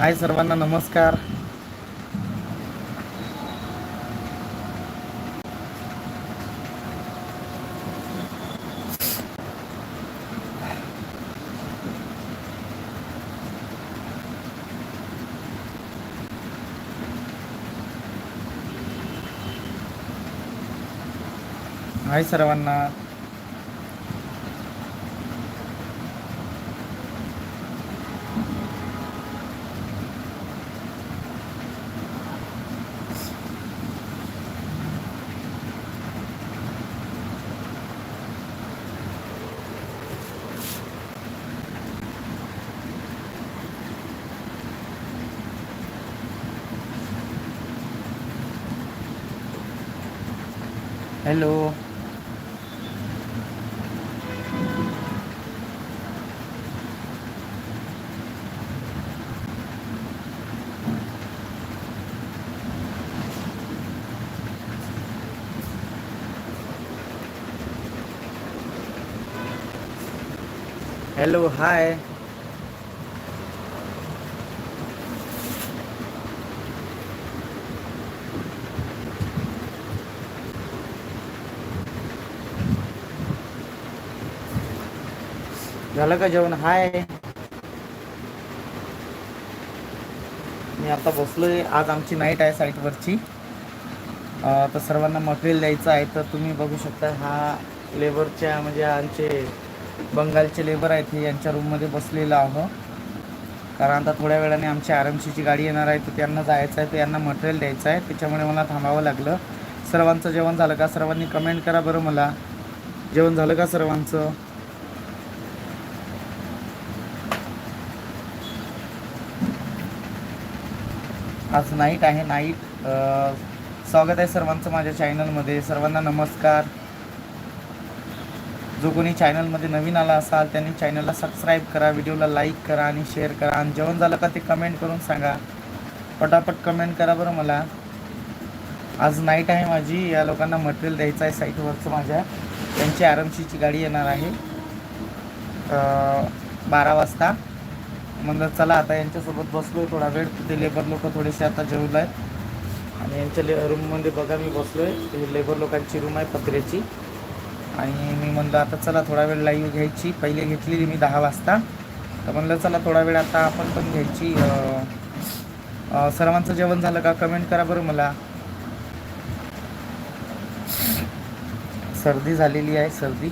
हाय सर्वांना नमस्कार. हाय सर्वांना. हॅलो हॅलो हाय झालं का जेवण? हाय. मी आता बसलोय. आज आमची नाईट आहे साईटवरची तर सर्वांना मटेरियल द्यायचं आहे. तर तुम्ही बघू शकता हा लेबरच्या म्हणजे आमचे बंगालचे लेबर आहेत. हे यांच्या रूममध्ये बसलेलो आहो. कारण आता थोड्या वेळाने आमची आर एम सीची गाडी येणार आहे. तर त्यांना जायचं आहे. तर यांना मटेरियल द्यायचं आहे. त्याच्यामुळे मला थांबावं लागलं. सर्वांचं जेवण झालं का? सर्वांनी कमेंट करा बरं मला. जेवण झालं का सर्वांचं? आज नाईट आहे. नाईट स्वागत आहे सर्वांचं माझ्या चॅनलमध्ये सर्वांना नमस्कार. जो कोणी चॅनलमध्ये नवीन आला असाल त्यांनी चॅनलला सबस्क्राईब करा व्हिडिओला लाईक करा आणि शेअर करा. आणि जेवण झालं का ते कमेंट करून सांगा. पटापट कमेंट करा बरं मला. आज नाईट आहे माझी. या लोकांना मटेरियल द्यायचं आहे साईटवरचं माझ्या. त्यांची आरमशीची गाडी येणार आहे. बारा वाजता. म्हणलं चला आता यांच्यासोबत बसलो थोडा वेळ. ते लेबर लोक थोडेसे आता जेवलं आहेत. आणि यांच्या ले रूममध्ये बघा मी बसलो आहे हे लेबर लोकांची रूम आहे पत्र्याची. आणि मी म्हणलं आता चला थोडा वेळ लाईव्ह घ्यायची. पहिले घेतलेली मी दहा वाजता. तर म्हणलं चला थोडा वेळ आता आपण पण घ्यायची. सर्वांचं जेवण झालं का? कमेंट करा बरं मला. सर्दी झालेली आहे सर्दी.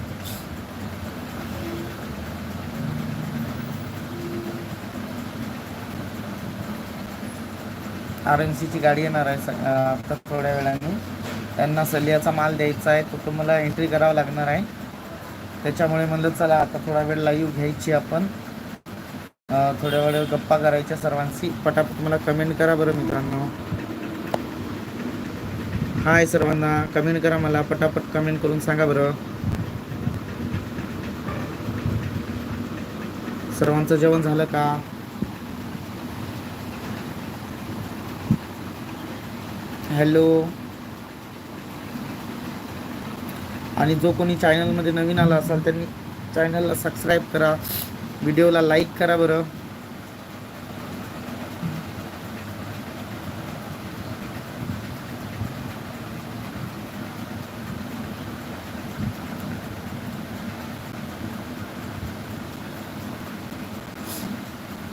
आर एम सीची गाडी येणार आहे स- आता थोड्या वेळाने. त्यांना सलियाचा माल द्यायचा आहे तो तुम्हाला एंट्री करावा लागणार आहे. त्याच्यामुळे म्हणलं चला आता थोडा वेळ लाईव्ह घ्यायची आपण. थोड्या वेळ गप्पा करायच्या सर्वांशी. पटापट मला कमेंट करा बरं मित्रांनो. हाय सर्वांना कमेंट करा मला. पटापट कमेंट करून सांगा बरं. सर्वांचं जेवण झालं का? हॅलो. आणि जो कोणी चॅनलमध्ये नवीन आला असाल त्यांनी चॅनलला सबस्क्राईब करा. व्हिडिओला लाईक करा बरं.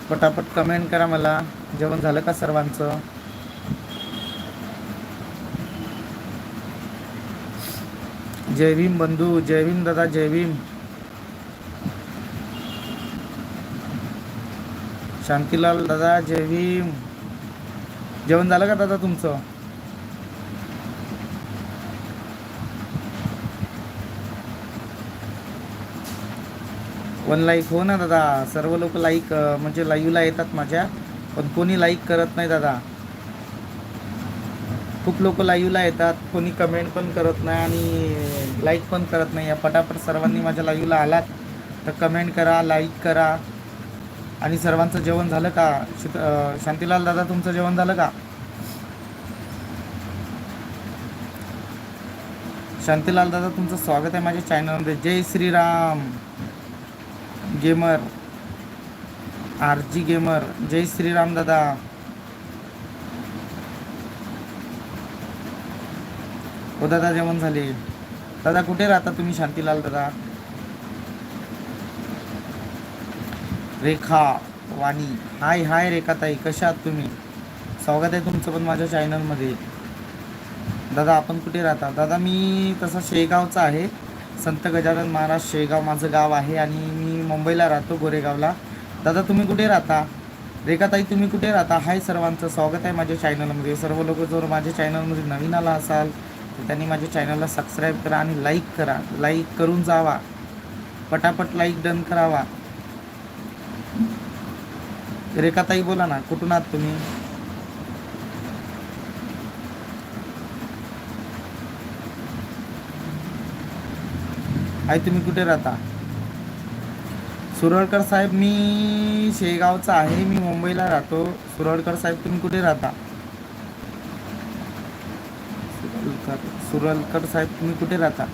पटापट कमेंट करा मला. जेवण झालं का सर्वांचं? जय भीम बंधू जय भीम दादा जय भीम. शांतीलाल दादा जय भीम. जेवण झालं का दादा तुमचं? वन लाईक हो ना दादा. सर्व लोक लाईक म्हणजे लाईव्हला येतात माझ्या पण कोणी लाईक करत नाही दादा. खूप लोक लाईव्हला येतात. कोणी कमेंट पण करत नाही आणि लाईक पण करत नाही. या पटापट सर्वांनी माझ्या लाईव्हला आलात तर कमेंट करा लाईक करा. आणि सर्वांचं जेवण झालं का? शित शांतीलाल दादा तुमचं जेवण झालं का? शांतीलाल दादा तुमचं स्वागत आहे माझ्या चॅनलमध्ये जय Shriram. Gamer R G gamer जय श्रीराम दादा. हो दादा जेवण झाले. दादा कुठे राहता तुम्ही शांतीलाल दादा? रेखा वाणी. हाय हाय रेखाताई. कशा आहात तुम्ही? स्वागत आहे तुमचं पण माझ्या चॅनलमध्ये दादा आपण कुठे राहता? दादा मी तसा शेगावचा आहे. संत गजानन महाराज शेगाव माझं गाव आहे आणि मी मुंबईला राहतो गोरेगावला. दादा तुम्ही कुठे राहता? रेखाताई तुम्ही कुठे राहता? हाय सर्वांचं स्वागत आहे माझ्या चॅनलमध्ये सर्व लोक जर माझ्या चॅनलमध्ये नवीन आला असाल तर त्यांनी माझ्या चॅनलला सबस्क्राईब करा आणि लाईक करा. लाईक करून जावा. पटापट लाईक डन करावा. रेखाताई बोला ना कुठून आहात तुम्ही? आई तुम्ही कुठे राहता? सुरळकर साहेब मी शेगावचा आहे. मी मुंबईला राहतो. सुरळकर साहेब तुम्ही कुठे राहता? सुरळकर सुरलकर साहेब तुम्ही कुठे राहता?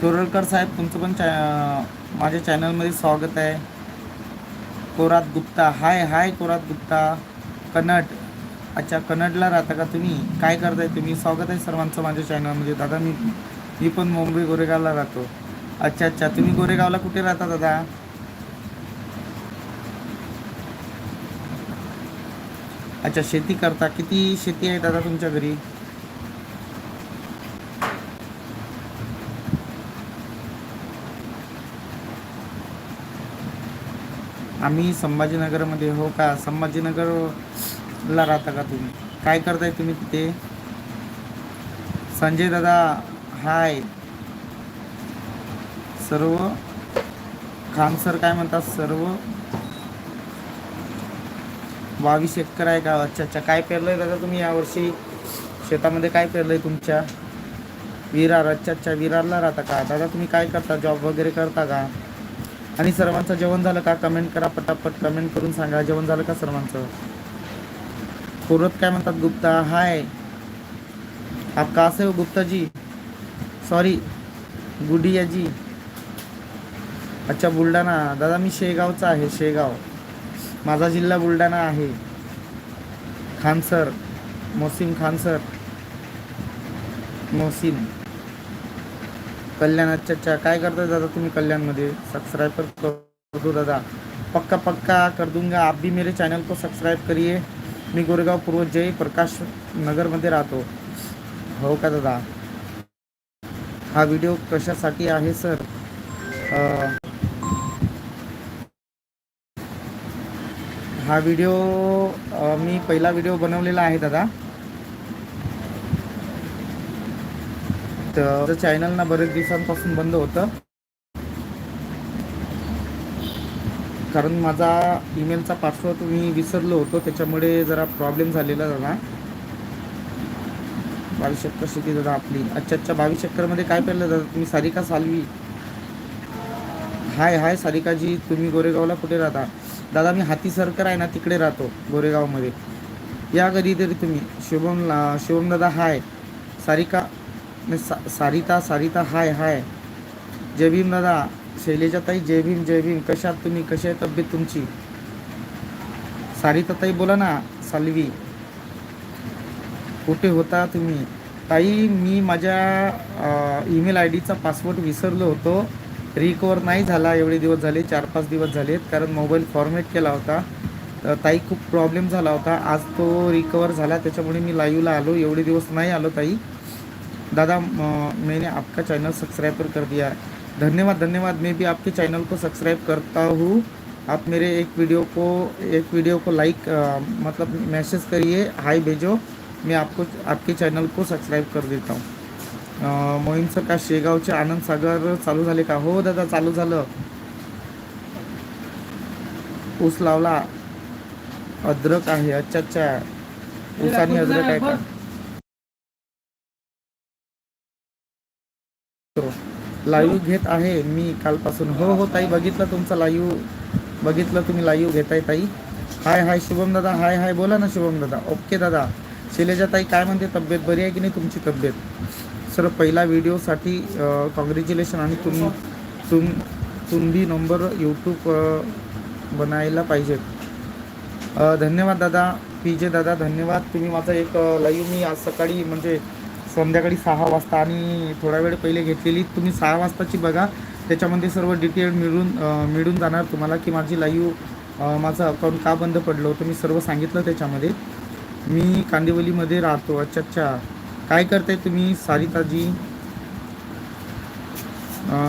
सुरलकर साहेब तुमचं पण चॅ माझ्या चॅनलमध्ये स्वागत आहे. कोरात गुप्ता. हाय हाय कोरात गुप्ता. कन्नड. अच्छा कन्नडला राहता का तुम्ही? काय करताय तुम्ही? स्वागत आहे सर्वांचं माझ्या चॅनलमध्ये. दादा मी मी पण मुंबई गोरेगावला राहतो. अच्छा अच्छा. तुम्ही गोरेगावला कुठे राहता दादा? अच्छा शेती करता. किती शेती आहे दादा तुमच्या घरी? आम्ही संभाजीनगरमध्ये हो का? संभाजीनगरला राहता का तुम्ही? काय करताय तुम्ही तिथे? संजय दादा हाय. सर्व खान सर काय म्हणतात? सर्व बावीस एकर आहे का? अच्छा अच्छा. काय पेरलंय दादा तुम्ही यावर्षी? शेतामध्ये काय पेरलंय तुमच्या? विरार. अच्छा अच्छा. विरारला राहता का? दादा तुम्ही काय करता? जॉब वगैरे करता का? आणि सर्वांचं जेवण झालं का? कमेंट करा पटापट. कमेंट करून सांगा. जेवण झालं का सर्वांचं? पूर्वत काय म्हणतात गुप्ता? हाय. आप कहाँ से हो गुप्ता जी सॉरी गुडिया जी अच्छा बुलढाणा. दादा मी शेगावचा आहे. शेगाव. माझा जिल्हा बुलढाणा आहे. खान सर मोसिम खान सर मोसिम कल्याण अच्छा अच्छा काय करता दादा तुम्ही कल्याणमध्ये? सब्सक्राइब कर दो दादा. पक्का पक्का कर दूंगा आप भी मेरे चॅनल को सबस्क्राईब करिए. मी गोरेगाव पूर्व जय प्रकाश नगरमध्ये राहतो. हो का दादा? हा व्हिडिओ कशासाठी आहे सर हा व्हिडिओ मी पहिला व्हिडिओ बनवलेला आहे दादा. तर चॅनल ना बरेच दिवसांपासून बंद होतं. कारण माझा ईमेलचा पासवर्ड मी विसरलो होतो त्याच्यामुळे जरा प्रॉब्लेम झालेला दादा. बावीस चक्कर शेती दादा आपली. अच्छा अच्छा बावीस चक्करमध्ये काय पेरलं दादा? तुम्ही सारिका सालवी. हाय हाय सारिकाजी तुम्ही गोरेगावला कुठे राहता? दादा मी हाती सरकर आहे ना तिकडे राहतो गोरेगावमध्ये. या कधीतरी तुम्ही शुभम शुभम दादा हाय सारिका नाही, सा सारिता सारिता हाय हाय. जय भीम दादा शैलेजाताई जय भीम जय भीम. कशा तुम्ही कशी आहे तब्येत तुमची? सारिताताई बोला ना सालवी. कुठे होता तुम्ही? ताई मी माझ्या ईमेल आय डीचा पासवर्ड विसरलो होतो. रिकवर नाही झाला एवढे दिवस झाले चार पाच दिवस झालेत कारण मोबाईल फॉर्मेट केला होता. तर ताई खूप प्रॉब्लेम झाला होता. आज तो रिकवर झाला त्याच्यामुळे मी लाईव्हला आलो. एवढे दिवस नाही आलो ताई. दादा मैंने आपका चैनल सब्सक्राइब कर दिया. है धन्यवाद धन्यवाद. मैं भी आपके चैनल को सब्सक्राइब करता हूँ. आप मेरे एक वीडियो को एक वीडियो को लाइक मतलब मैसेज करिए. हाय भेजो. मैं आपको आपके चॅनल को सबस्क्राईब कर देता हूँ. मोहीम सर का शेगावचे आनंद सागर चालू झाले का? हो दादा चालू झालं. ऊस लावला. अद्रक आहे अच्छा अच्छा ऊस आणि अद्रक आहे का? लाईव्ह घेत आहे मी कालपासून. हो हो ताई बघितलं तुमचं लाईव्ह. बघितलं तुम्ही लाईव्ह घेताय ताई. हाय हाय शुभम दादा. हाय हाय बोला ना शुभम दादा. ओके दादा. शैलेजा ताई काय म्हणते? तब्येत बरी आहे की नाही तुमची तब्येत? सर पहिला व्हिडिओसाठी कॉंग्रॅच्युलेशन आणि तुम तुम तुम्ही नंबर यूट्यूब बनायला पाहिजेत धन्यवाद दादा पी जे दादा धन्यवाद. तुम्ही माझा एक लाईव्ह मी आज सकाळी म्हणजे संध्याकाळी सहा वाजता आणि थोडा वेळ पहिले घेतलेली. तुम्ही सहा वाजताची बघा त्याच्यामध्ये सर्व डिटेल मिळून मिळून जाणार तुम्हाला की माझी लाईव्ह माझं अकाउंट का बंद पडलं होतं मी सर्व सांगितलं त्याच्यामध्ये. मी कांदिवलीमध्ये राहतो. अच्छा अच्छा. काय करताय तुम्ही? सारिताजी?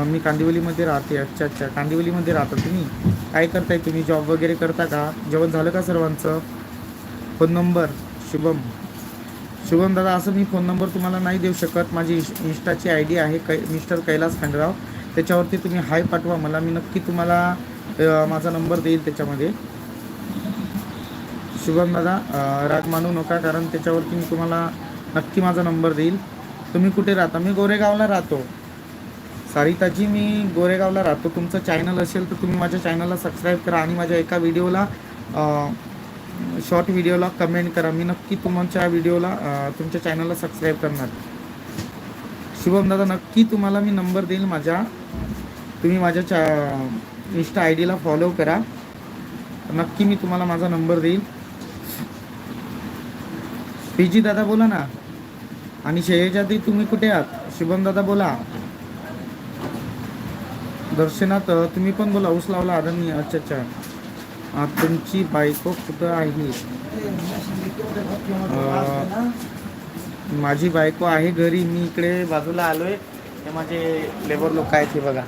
मी कांदिवलीमध्ये राहते. अच्छा अच्छा. कांदिवलीमध्ये राहता तुम्ही? काय करताय तुम्ही? जॉब वगैरे करता का? जेवण झालं का सर्वांचं? Phone number? शुभम. शुभम दादा असं मी फोन नंबर तुम्हाला नाही देऊ शकत. माझी इन्स इन्स्टाची आय डी आहे कै मिस्टर कैलास खंडराव. त्याच्यावरती तुम्ही हाय पाठवा मला. मी नक्की तुम्हाला माझा नंबर देईल त्याच्यामध्ये. शुभम दादा राग मानू नका कारण त्याच्यावरती मी तुम्हाला नक्की माझा नंबर देईल. तुम्ही कुठे राहता? मी गोरेगावला राहतो. सारिताजी मी गोरेगावला राहतो. तुमचं चॅनल असेल तर तुम्ही माझ्या चॅनलला सबस्क्राईब करा आणि माझ्या एका व्हिडिओला शॉर्ट व्हिडिओला कमेंट करा. मी नक्की तुमच्या व्हिडिओला तुमच्या चॅनलला सबस्क्राईब करणार. शुभम दादा नक्की तुम्हाला मी नंबर देईल माझ्या. तुम्ही माझ्या चा इन्स्टा आय डीला फॉलो करा. नक्की मी तुम्हाला माझा नंबर देईल. पी जी दादा बोला ना. आणि शैलजादी तुम्ही कुठे आहात? शुभम दादा बोला. दर्शनात तुम्ही पण बोला. ऊस लावला आदरणीय अच्छा अच्छा तुमची बायको कुठं आहे? माझी बायको आहे घरी. मी इकडे बाजूला आलोय. हे माझे लेबर लोक आहेत हे बघा.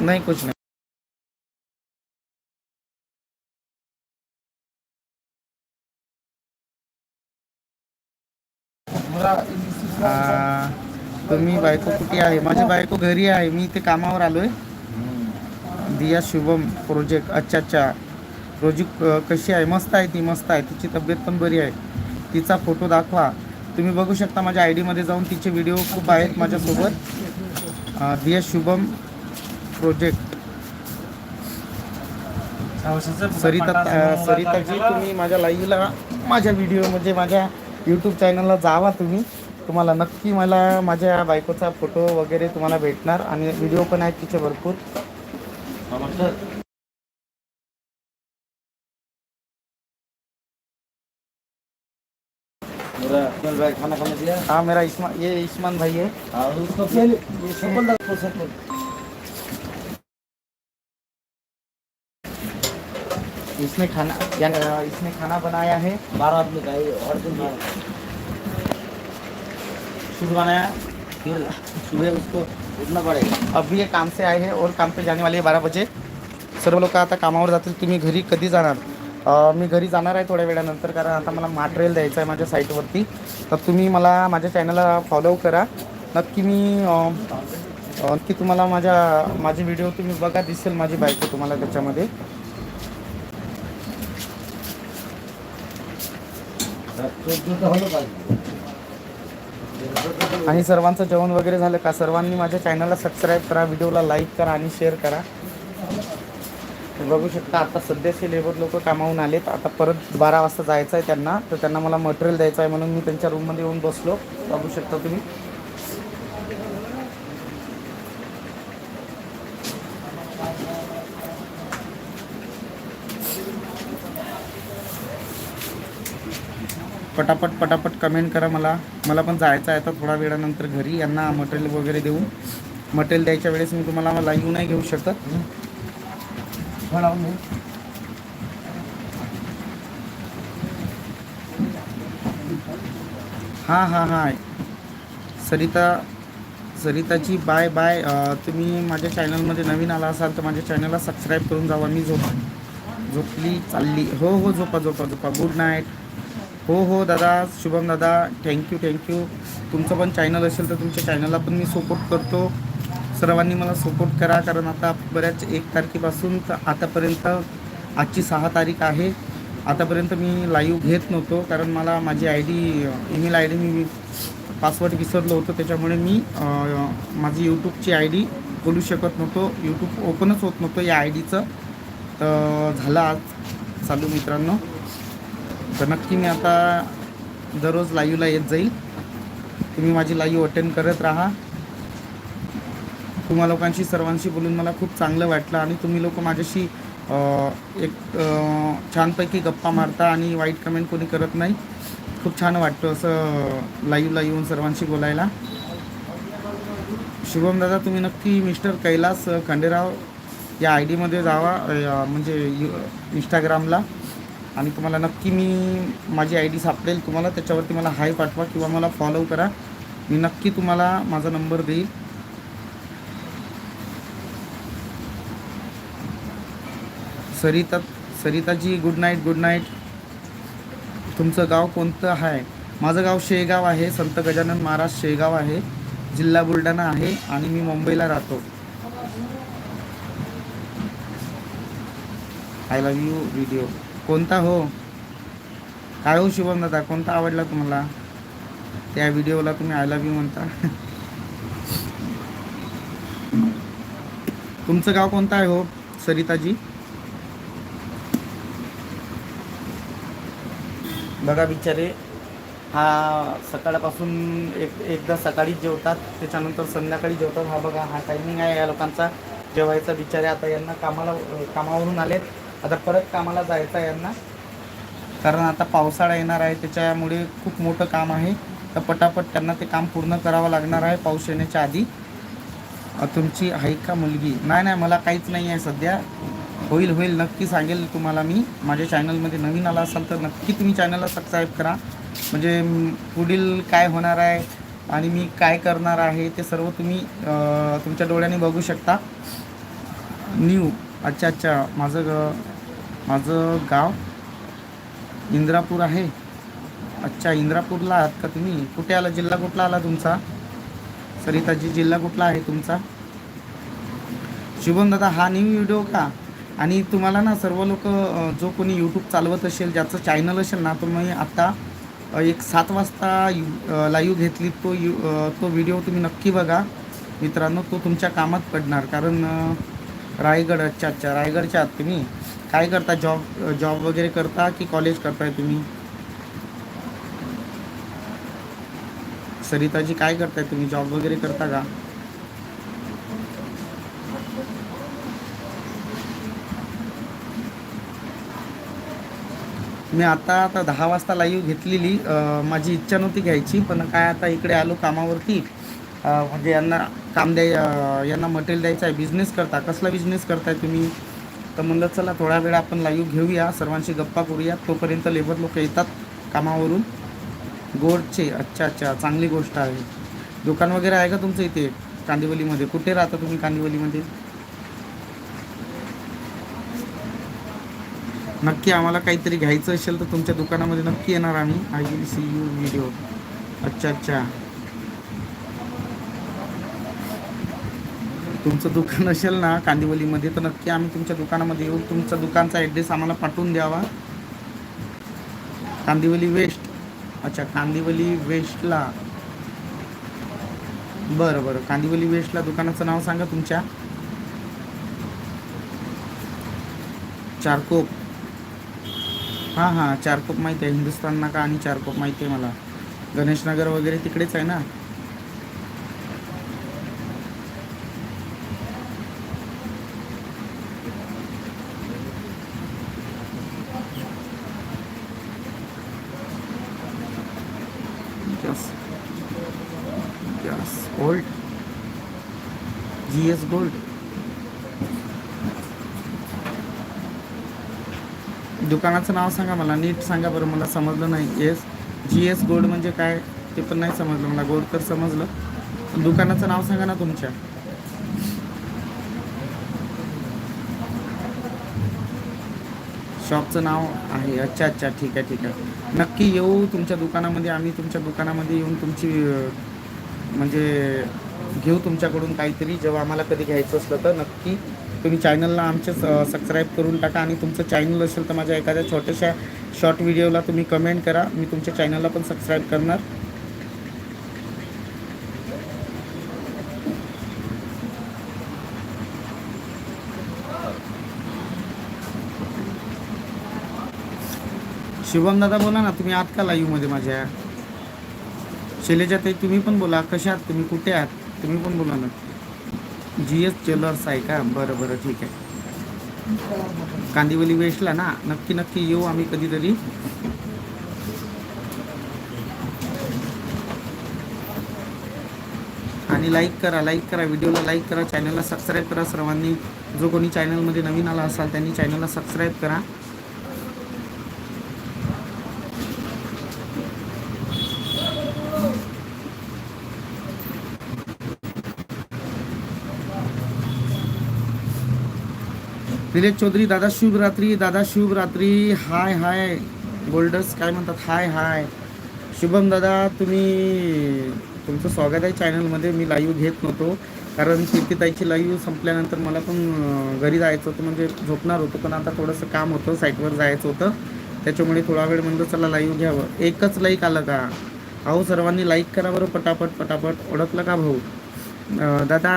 नाही कुछ नाही. तुम्ही बायको कुठे आहे? माझी बायको घरी आहे. मी इथे कामावर आलोय. दिया शुभम प्रोजेक्ट अच्छा अच्छा. रोजी कशी आहे? मस्त आहे ती मस्त आहे. तिची तब्येत पण बरी आहे. तिचा फोटो दाखवा. तुम्ही बघू शकता माझ्या आय डीमध्ये जाऊन तिचे व्हिडिओ खूप आहेत माझ्यासोबत. दिया शुभम प्रोजेक्ट सरिता सरिताजी तुम्ही माझ्या लाईव्हला माझ्या व्हिडिओ म्हणजे माझ्या यूट्यूब चॅनलला जावा तुम्ही. तुम्हाला नक्की मला माझ्या बायकोचा फोटो वगैरे तुम्हाला भेटणार आणि व्हिडिओ पण आहेत तिचे भरपूर. खाना हाँ मेरा इस्मा ये इस्मान भाई है. इसने खाना या, इसने खाना बनाया है। बारह आदमी का और दिन शुद्ध बनाया फिर सुबह उसको उठना पड़ेगा। अभी ये काम से आए हैं और काम पे जाने वाले हैं बारा बजे। सर्व लोक आता कामावर जातील तुम्ही घरी कधी जाणार? मी घरी जाणार आहे थोड्या वेळानंतर कारण आता मला मटेरियल द्यायचं आहे माझ्या साईटवरती तर तुम्ही मला माझ्या चॅनलला फॉलो करा. नक्की मी नक्की तुम्हाला माझ्या माझे व्हिडिओ तुम्ही बघा दिसेल माझी बायको तुम्हाला त्याच्यामध्ये चौदह हलो पाहिजे आणि सर्वांचं जेवण वगैरे झालं का? सर्वांनी माझ्या चॅनलला सबस्क्राईब करा व्हिडिओला लाईक करा आणि शेअर करा. बघू शकता आता सध्याचे लेबर लोक कामावून आलेत. आता परत बारा वाजता जायचं आहे त्यांना. तर त्यांना मला मटेरियल द्यायचं आहे म्हणून मी त्यांच्या रूममध्ये येऊन बसलो. बघू शकता तुम्ही. पटापट पटापट कमेंट करा मला. मला पण जायचं आहे आता थोड्या वेळानंतर घरी. यांना मटेरियल वगैरे देऊन मटेरियल द्यायच्या वेळेस मी तुम्हाला लाईव्ह नाही घेऊ शकत. हां हां हां. सरिता सरिताची बाय बाय तुम्ही माझ्या चॅनलमध्ये नवीन आला असाल तर माझ्या चॅनलला सबस्क्राईब करून जावा. मी झोप झोपली चालली. हो हो झोपा झोपा झोपा. गुड नाईट हो हो दादा. शुभम दादा. थँक्यू थँक्यू तुमचं पण चॅनल असेल तर तुमच्या चॅनलला पण मी सपोर्ट करतो. सर्वांनी मला सपोर्ट करा कारण आता बऱ्याच एक तारखेपासून तर आतापर्यंत आजची सहा तारीख आहे. आतापर्यंत मी लाईव्ह घेत नव्हतो कारण मला माझी I D email I D me password विसरलो होतो. त्याच्यामुळे मी माझी यूट्यूबची आय डी बोलू शकत नव्हतो. यूट्यूब ओपनच होत नव्हतं या आय डीचं तर झालं आज. चालू मित्रांनो. तर नक्की मी आता दररोज लाईव्हला येत जाईल. तुम्ही माझी लाईव्ह अटेंड करत राहा. तुम्हा लोकांशी सर्वांशी बोलून मला खूप चांगलं वाटलं आणि तुम्ही लोक माझ्याशी एक छानपैकी गप्पा मारता आणि वाईट कमेंट कोणी करत नाही. खूप छान वाटतं असं लाईव्हला येऊन सर्वांशी बोलायला. शुभम दादा तुम्ही नक्की मिस्टर कैलास खंडेराव या आय डीमध्ये जावा म्हणजे यु इंस्टाग्रामला आणि तुम्हाला नक्की मी माझी आय डी सापडेल. तुम्हाला त्याच्यावरती मला हाय पाठवा किंवा मला फॉलो करा. मी नक्की तुम्हाला माझा नंबर देईल. Sarita सरिताजी good night good night तुमचं गाव कोणतं आहे माझं गाव शेगाव आहे. संत गजानन महाराज शेगाव आहे. जिल्हा बुलढाणा आहे आणि मी मुंबईला राहतो. आय लव्ह यू व्हिडिओ कोणता हो? काय हो शुभम दादा कोणता आवडला तुम्हाला? त्या व्हिडिओला तुम्ही आय लव्ह यू म्हणता. तुमचं गाव कोणतं आहे हो सरिताजी? बघा बिचारे हा सकाळपासून एक एकदा सकाळीच जेवतात त्याच्यानंतर संध्याकाळी जेवतात. हा बघा हा टायमिंग आहे या लोकांचा. जेवायचा बिचारे आता यांना कामाला कामावरून आलेत. आता परत कामाला जायचं आहे यांना. कारण आता पावसाळा येणार आहे त्याच्यामुळे खूप मोठं काम आहे. तर पटापट त्यांना ते काम पूर्ण करावं लागणार आहे पाऊस येण्याच्या आधी. तुमची आहे का मुलगी? नाही नाही मला काहीच नाही आहे सध्या. होईल होईल नक्की सांगेल तुम्हाला मी. माझ्या चॅनलमध्ये नवीन आला असाल तर नक्की तुम्ही चॅनलला सबस्क्राईब करा. म्हणजे पुढील काय होणार आहे आणि मी काय करणार आहे ते सर्व तुम्ही तुमच्या डोळ्याने बघू शकता. न्यू. अच्छा अच्छा. माझं ग माझं गाव इंद्रापूर आहे. अच्छा इंद्रापूरला आहात का तुम्ही? कुठे आला? जिल्हा कुठला आला तुमचा? सरिताजी जिल्हा कुठला आहे तुमचा? शुभम दादा हा न्यू व्हिडिओ का? आणि तुम्हाला ना सर्व लोक जो कोणी यूट्यूब चालवत असेल ज्याचं चॅनल असेल ना तुम्ही मी आत्ता एक सात वाजता लाईव्ह घेतली. तो यू तो व्हिडिओ तुम्ही नक्की बघा. मित्रांनो तो तुमच्या कामात पडणार. कारण रायगड अच्छा अच्छा रायगडच्या आहात तुम्ही. काय करता? जॉब जॉब वगैरे करता की कॉलेज करताय तुम्ही? सरिताजी काय करताय तुम्ही? जॉब वगैरे करता का? मी आता आता दहा वाजता लाईव्ह घेतलेली. माझी इच्छा नव्हती घ्यायची पण काय आता इकडे आलो कामावरती. म्हणजे यांना काम द्याय यांना मटेरियल द्यायचं आहे बिझनेस करता. कसला बिझनेस करताय तुम्ही? तर म्हणलं चला थोडा वेळ आपण लाईव्ह घेऊया. सर्वांशी गप्पा करूया. तोपर्यंत लेबर लोक येतात कामावरून. गोडचे अच्छा अच्छा. चांगली गोष्ट आहे. दुकान वगैरे आहे का तुमचं इथे कांदिवलीमध्ये? कुठे राहता तुम्ही कांदिवलीमध्ये? नक्की आम्हाला काहीतरी घ्यायचं असेल तर तुमच्या दुकानामध्ये नक्की येणार आम्ही. I will see you video अच्छा अच्छा. तुमचं दुकान असेल ना कांदिवलीमध्ये तर नक्की आम्ही तुमच्या दुकानामध्ये येऊ. तुमचा दुकानचा ॲड्रेस आम्हाला पाठवून द्यावा. कांदिवली वेस्ट अच्छा कांदिवली वेस्टला बरं बरं. कांदिवली वेस्टला दुकानाचं नाव सांगा तुमच्या. चारकोप. हां हां चारकोप माहिती आहे. हिंदुस्तान नाका आणि चारकोप माहिती आहे मला. गणेशनगर वगैरे तिकडेच आहे ना? गोल्ड दुकानाचं नाव सांगा मला नीट सांगा बरं मला समजलं नाही. येस जी एस गोल्ड म्हणजे काय? ते पण नाही समजलं मला गोल्ड तर समजलं. दुकानाचं नाव सांगा ना तुमच्या. शॉपचं नाव आहे. अच्छा अच्छा ठीक आहे ठीक आहे. नक्की येऊ तुमच्या दुकानामध्ये आम्ही तुमच्या दुकानामध्ये येऊन तुमची म्हणजे घेऊ तुमच्याकडून काहीतरी जेव्हा आम्हाला कधी घ्यायचं असलं तर नक्की तुम्ही चॅनलला आमचे सबस्क्राईब करून टाका आणि तुमचं चॅनल असेल तर माझ्या एखाद्या छोट्याशा शॉर्ट व्हिडिओला तुम्ही कमेंट करा. मी तुमच्या चॅनलला पण सबस्क्राईब करणार. शिवम दादा बोला ना तुम्ही आत का लाईव्हमध्ये माझ्या? शैलेजा ताई तुम्ही पण बोला कशा आहात? तुम्ही कुठे आहात? तुम्ही पण बोला ना. जी एस ज्वेलर्स आहे का? बरं बरं ठीक आहे. कांदिवली वेस्टला ना? नक्की नक्की येऊ आम्ही कधीतरी. आणि लाईक करा लाईक करा. व्हिडिओला लाईक करा चॅनलला सबस्क्राईब करा सर्वांनी. जो कोणी चॅनलमध्ये नवीन आला असाल त्यांनी चॅनलला सबस्क्राईब करा. निलेश चौधरी दादा शुभ रात्री दादा शुभ रात्री हाय हाय. गोल्डस काय म्हणतात? हाय हाय. शुभम दादा तुम्ही तुमचं स्वागत आहे चॅनलमध्ये मी लाईव्ह घेत नव्हतो. कारण कीर्तिताईची लाईव्ह संपल्यानंतर मला पण घरी जायचं होतं. म्हणजे झोपणार होतो पण आता थोडंसं काम होतं. साईटवर जायचं होतं. त्याच्यामुळे थोडा वेळ म्हणलं चला लाईव्ह घ्यावं. एकच लाईक आलं का? अहो सर्वांनी लाईक करा बरं पटापट पटापट. ओळखलं का भाऊ? दादा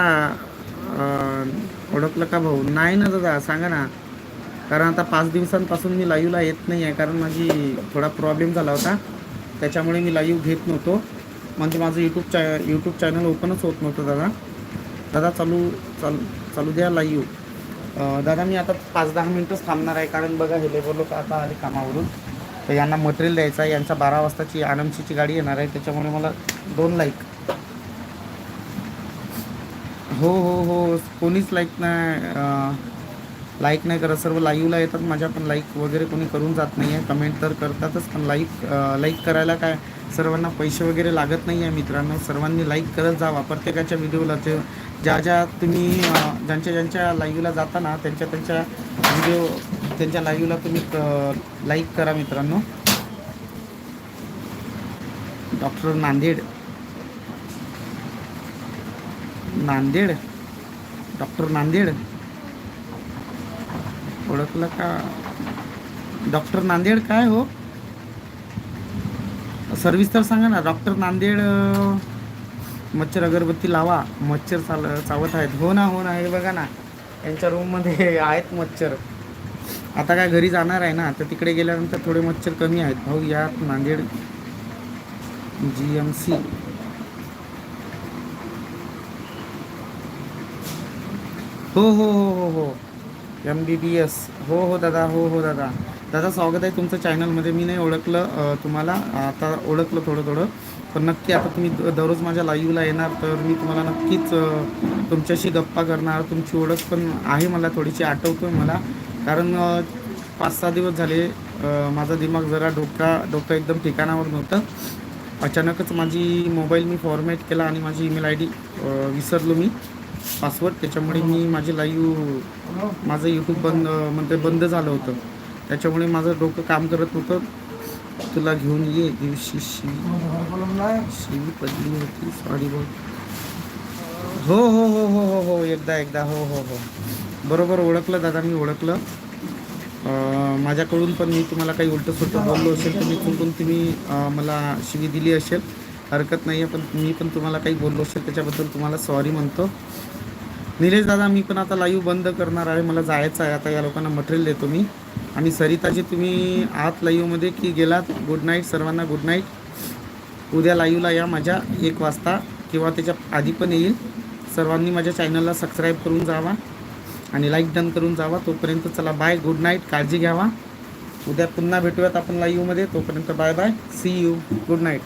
ओळखलं का भाऊ? नाही ना दादा सांगा ना. कारण आता पाच दिवसांपासून मी लाईव्हला येत नाही आहे कारण माझी थोडा प्रॉब्लेम झाला होता. त्याच्यामुळे मी लाईव्ह घेत नव्हतो. म्हणजे माझं यूट्यूब चॅ यूट्यूब चॅनल ओपनच होत नव्हतं दादा. दादा चालू चालू चालू द्या लाईव्ह. दादा मी आता पाच दहा मिनटंच थांबणार आहे. कारण बघा हे लेबर लोक आता आले कामावरून. तर यांना मटेरियल द्यायचं आहे. यांचा बारा वाजताची आनंदशीची गाडी येणार आहे. त्याच्यामुळे मला दोन लाईक हो हो हो. कोणीच लाईक नाही लाईक नाही करत. सर्व लाईव्हला येतात. माझ्या पण लाईक वगैरे कोणी करून जात नाही आहे कमेंट तर करतातच पण लाईक लाईक करायला काय? सर्वांना पैसे वगैरे लागत नाही आहे मित्रांनो. सर्वांनी लाईक करत जावा प्रत्येकाच्या व्हिडिओला ते ज्या ज्या तुम्ही ज्यांच्या ज्यांच्या लाईव्हला जाता ना त्यांच्या त्यांच्या व्हिडिओ त्यांच्या लाईव्हला तुम्ही लाईक करा मित्रांनो. डॉक्टर नांदेड. नांदेड. डॉक्टर नांदेड. ओळखलं का? डॉक्टर नांदेड काय हो? सर्विस तर सांगा ना डॉक्टर नांदेड मच्छर अगरबत्ती लावा. मच्छर चाल चावत आहेत. हो ना हो ना हे बघा ना. यांच्या रूममध्ये आहेत मच्छर. आता काय घरी जाणार आहे ना तर तिकडे गेल्यानंतर थोडे मच्छर कमी आहेत. भाऊ यात नांदेड जी एम सी हो हो हो हो हो. एम बी बी एस हो हो दादा हो हो दादा. दादा स्वागत आहे तुमचं चॅनलमध्ये मी नाही ओळखलं तुम्हाला. आता ओळखलं थोडं थोडं पण नक्की आता तुम्ही दररोज माझ्या लाईव्हला येणार तर मी तुम्हाला नक्कीच तुमच्याशी गप्पा करणार. तुमची ओळख पण आहे मला थोडीशी आठवतो मला. कारण पाच सहा दिवस झाले माझा दिमाग जरा डोका डोकं एकदम ठिकाणावर नव्हतं. अचानकच माझी मोबाईल मी फॉर्मॅट केला आणि माझी ईमेल आय डी विसरलो मी. पासवर्ड त्याच्यामुळे मी माझे लाईव्ह माझं यूट्यूब बंद म्हणजे बंद झालं होतं. त्याच्यामुळे माझं डोकं काम करत होतं तुला घेऊन ये दिवशी शिवी शिवी पडली होती सॉरी बोल हो हो हो हो हो हो एकदा एकदा हो हो हो. बरोबर ओळखलं दादा मी ओळखलं. माझ्याकडून पण मी तुम्हाला काही उलटं सुलटं बोललो असेल तुम्ही मी चुकून तुम्ही मला शिवी दिली असेल. हरकत नाही आहे पण मी पण तुम्हाला काही बोललो असेल त्याच्याबद्दल तुम्हाला सॉरी म्हणतो. निलेश दादा मी पण आता लाईव्ह बंद करणार आहे. मला जायचं आहे. आता या लोकांना मटेरियल देतो मी. आणि सरिताजी तुम्ही आत लाईव्हमध्ये की गेलात? गुड नाईट सर्वांना गुड नाईट उद्या लाईव्हला या माझ्या एक वाजता किंवा त्याच्या आधी पण येईल. सर्वांनी माझ्या चॅनलला सबस्क्राईब करून जावा आणि लाईक डन करून जावा. तोपर्यंत चला बाय गुड नाईट काळजी घ्यावा. उद्या पुन्हा भेटूयात आपण लाईव्हमध्ये तोपर्यंत bye bye see you good night